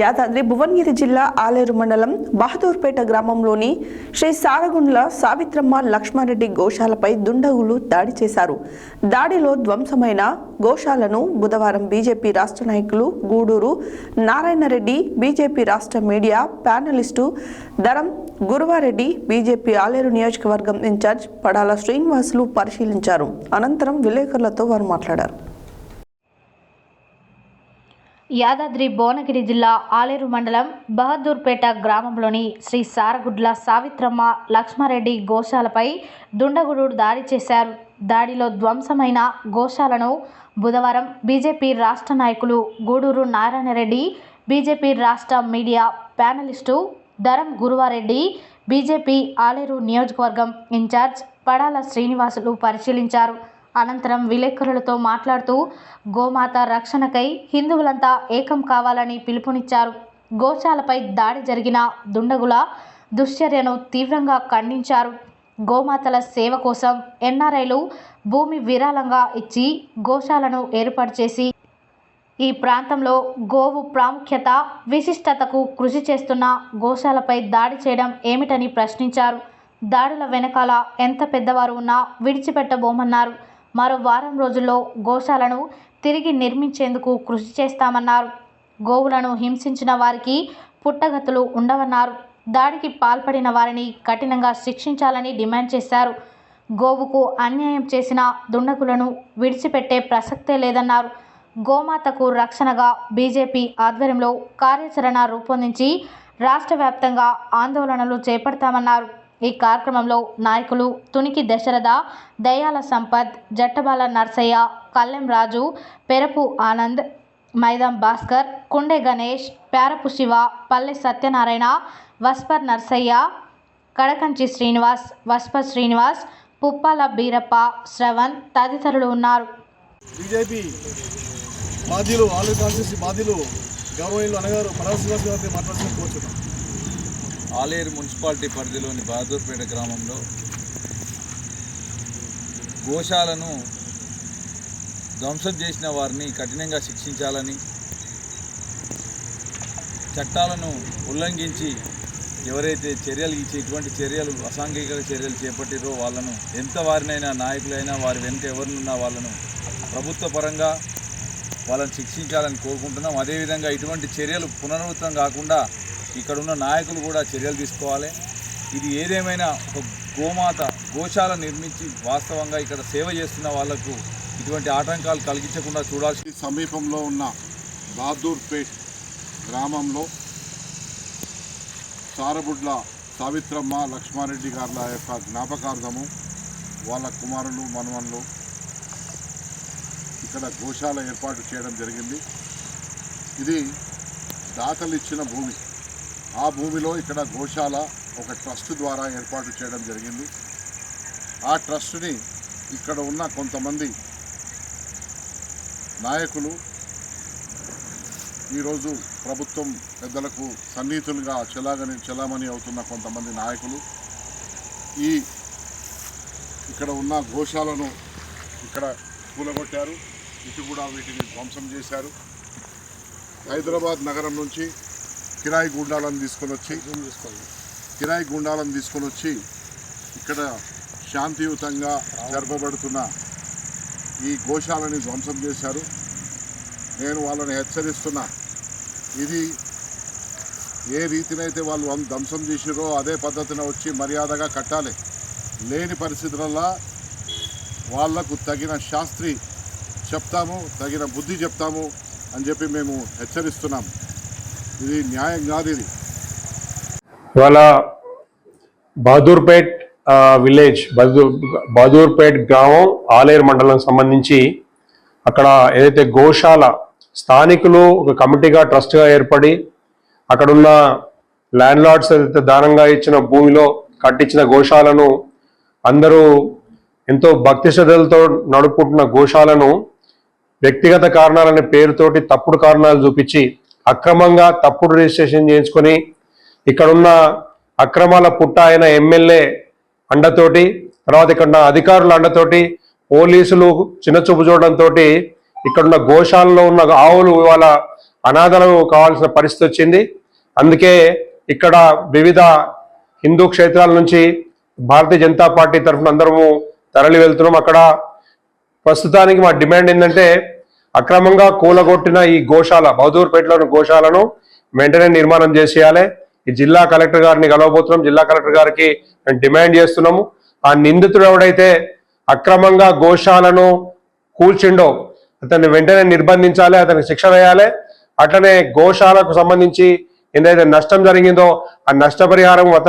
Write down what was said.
యాదాద్రి భువనగిరి జిల్లా ఆలేరు మండలం బహదూర్పేట గ్రామంలోని శ్రీ సారగుండ్ల సావిత్రమ్మ లక్ష్మారెడ్డి గోశాలపై దుండగులు దాడి చేశారు. దాడిలో ధ్వంసమైన గోశాలను బుధవారం బీజేపీ రాష్ట్ర నాయకులు గూడూరు నారాయణరెడ్డి బీజేపీ రాష్ట్ర media panelist Daram Guruva Reddy BJP Aleru నియోజకవర్గం ఇన్ఛార్జ్ పడాల శ్రీనివాసులు పరిశీలించారు. అనంతరం విలేకరులతో వారు మాట్లాడారు. యాదాద్రి భువనగిరి జిల్లా ఆలేరు మండలం బహదూర్పేట గ్రామంలోని శ్రీ సారగుడ్ల సావిత్రమ్మ లక్ష్మారెడ్డి గోశాలపై దుండగుడు దాడి చేశారు. దాడిలో ధ్వంసమైన గోశాలను బుధవారం బీజేపీ రాష్ట్ర నాయకులు గూడూరు నారాయణరెడ్డి బీజేపీ రాష్ట్ర media panellist Dharam Guruva Reddy BJP Aleru నియోజకవర్గం ఇన్ఛార్జ్ పడాల శ్రీనివాసులు పరిశీలించారు. అనంతరం విలేకరులతో మాట్లాడుతూ గోమాత రక్షణకై హిందువులంతా ఏకం కావాలని పిలుపునిచ్చారు. గోశాలపై దాడి జరిగిన దుండగుల దుశ్చర్యను తీవ్రంగా ఖండించారు. గోమాతల సేవ కోసం ఎన్ఆర్ఐలు భూమి విరాళంగా ఇచ్చి గోశాలను ఏర్పాటు చేసి ఈ ప్రాంతంలో గోవు ప్రాముఖ్యత విశిష్టతకు కృషి చేస్తున్న గోశాలపై దాడి చేయడం ఏమిటని ప్రశ్నించారు. దాడుల వెనకాల ఎంత పెద్దవారు ఉన్నా విడిచిపెట్టబోమన్నారు. మరో వారం రోజుల్లో గోశాలను తిరిగి నిర్మించేందుకు కృషి చేస్తామన్నారు. గోవులను హింసించిన వారికి పుట్టగతులు ఉండవన్నారు. దాడికి పాల్పడిన వారిని కఠినంగా శిక్షించాలని డిమాండ్ చేశారు. గోవుకు అన్యాయం చేసిన దుండగులను విడిచిపెట్టే ప్రసక్తే లేదన్నారు. గోమాతకు రక్షణగా బీజేపీ ఆధ్వర్యంలో కార్యాచరణ రూపొందించి రాష్ట్ర వ్యాప్తంగా ఆందోళనలు చేపడతామన్నారు. ఈ కార్యక్రమంలో నాయకులు తునికి దశరథ దయాల సంపత్ జట్టబాల నర్సయ్య కల్లెం రాజు పెరపు ఆనంద్ మైదం భాస్కర్ కుండే గణేష్ ప్యారపు శివ పల్లె సత్యనారాయణ వస్పర్ నర్సయ్య కడకంచి శ్రీనివాస్ వస్పర్ శ్రీనివాస్ పుప్పాల బీరప్ప శ్రవణ్ తదితరులు ఉన్నారు. బీజేపీ బాధ్యులు ఆలయ కాన్స్టిట్యూన్సీ బాధ్యులు గౌరవనీయులు అనగారు పరాశ గారిని మాట్లాడుతూ కోరుతున్నాం ఆలేరు మున్సిపాలిటీ పరిధిలోని బహదూర్పేట గ్రామంలో గోశాలను ధ్వంసం చేసిన వారిని కఠినంగా శిక్షించాలని చట్టాలను ఉల్లంఘించి ఎవరైతే చర్యలు ఇచ్చి ఇటువంటి చర్యలు అసాంఘిక చర్యలు చేపట్టిరో వాళ్ళను ఎంత వారినైనా నాయకులైనా వారి వెనుక ఎవరినున్నా వాళ్ళను ప్రభుత్వ పరంగా వాళ్ళని శిక్షించాలని కోరుకుంటున్నాం. అదేవిధంగా ఇటువంటి చర్యలు పునరావృతం కాకుండా ఇక్కడ ఉన్న నాయకులు కూడా చర్యలు తీసుకోవాలి. ఇది ఏదేమైనా ఒక గోమాత గోశాల నిర్మించి వాస్తవంగా ఇక్కడ సేవ చేస్తున్న వాళ్ళకు ఇటువంటి ఆటంకాలు కలిగించకుండా చూడాల్సి సమీపంలో ఉన్న బహదూర్పేట్ గ్రామంలో సారబుడ్ల సావిత్రమ్మ లక్ష్మారెడ్డి గారుల యొక్క జ్ఞాపకార్థము వాళ్ళ కుమారులు మనవన్లు ఇక్కడ గోశాల ఏర్పాటు చేయడం జరిగింది. ఇది దాతలిచ్చిన భూమి. ఆ భూమిలో ఇక్కడ గోశాల ఒక ట్రస్ట్ ద్వారా ఏర్పాటు చేయడం జరిగింది. ఆ ట్రస్ట్ని ఇక్కడ ఉన్న కొంతమంది నాయకులు ఈరోజు ప్రభుత్వం పెద్దలకు సన్నిహితులుగా చెలాగని చెలామణి అవుతున్న కొంతమంది నాయకులు ఈ ఇక్కడ ఉన్న గోశాలను ఇక్కడ కూలగొట్టారు. ఇటు కూడా వీటిని ధ్వంసం చేశారు. హైదరాబాద్ నగరం నుంచి కిరాయి గుండాలను తీసుకొని వచ్చి కిరాయి గుండాలను తీసుకొని వచ్చి ఇక్కడ శాంతియుతంగా జరపబడుతున్న ఈ గోశాలని ధ్వంసం చేశారు. నేను వాళ్ళని హెచ్చరిస్తున్నా. ఇది ఏ రీతినైతే వాళ్ళు ధ్వంసం చేసిరో అదే పద్ధతిన వచ్చి మర్యాదగా కట్టాలి. లేని పరిస్థితులలో వాళ్ళకు తగిన శాస్త్రి చెప్తాము తగిన బుద్ధి చెప్తాము అని చెప్పి మేము హెచ్చరిస్తున్నాం. ఇది న్యాయం కాదు ఇది. ఇవాళ బహదూర్పేట్ విలేజ్ బహదూర్ బహదూర్పేట్ గ్రామం ఆలేరు మండలం సంబంధించి అక్కడ ఏదైతే గోశాల స్థానికులు ఒక కమిటీగా ట్రస్ట్గా ఏర్పడి అక్కడున్న ల్యాండ్ లార్డ్స్ ఏదైతే దానంగా ఇచ్చిన భూమిలో కట్టించిన గోశాలను అందరూ ఎంతో భక్తి శ్రద్ధలతో నడుపుకుంటున్న గోశాలను వ్యక్తిగత కారణాలనే పేరుతోటి తప్పుడు కారణాలు చూపించి అక్రమంగా తప్పుడు రిజిస్ట్రేషన్ చేయించుకొని ఇక్కడున్న అక్రమాల పుట్ట అయిన ఎమ్మెల్యే అండతోటి తర్వాత ఇక్కడ అధికారుల అండతోటి పోలీసులు చిన్న చూపు చూడడంతో ఇక్కడున్న గోశాలలో ఉన్న ఆవులు ఇవాళ అనాథలు కావాల్సిన పరిస్థితి వచ్చింది. అందుకే ఇక్కడ వివిధ హిందూ క్షేత్రాల నుంచి భారతీయ జనతా పార్టీ తరఫున అందరము తరలి వెళ్తున్నాం అక్కడ ప్రస్తుతానికి మా డిమాండ్ ఏంటంటే అక్రమంగా కూలగొట్టిన ఈ గోశాల బహదూర్పేటలోని గోశాలను వెంటనే నిర్మాణం చేసేయాలి. ఈ జిల్లా కలెక్టర్ గారిని కలవబోతున్నాం. జిల్లా కలెక్టర్ గారికి మేము డిమాండ్ చేస్తున్నాము. ఆ నిందితుడు ఎవడైతే అక్రమంగా గోశాలను కూల్చిండో అతన్ని వెంటనే నిర్బంధించాలి అతనికి శిక్ష వేయాలి. అట్లనే గోశాలకు సంబంధించి ఏదైతే నష్టం జరిగిందో ఆ నష్టపరిహారం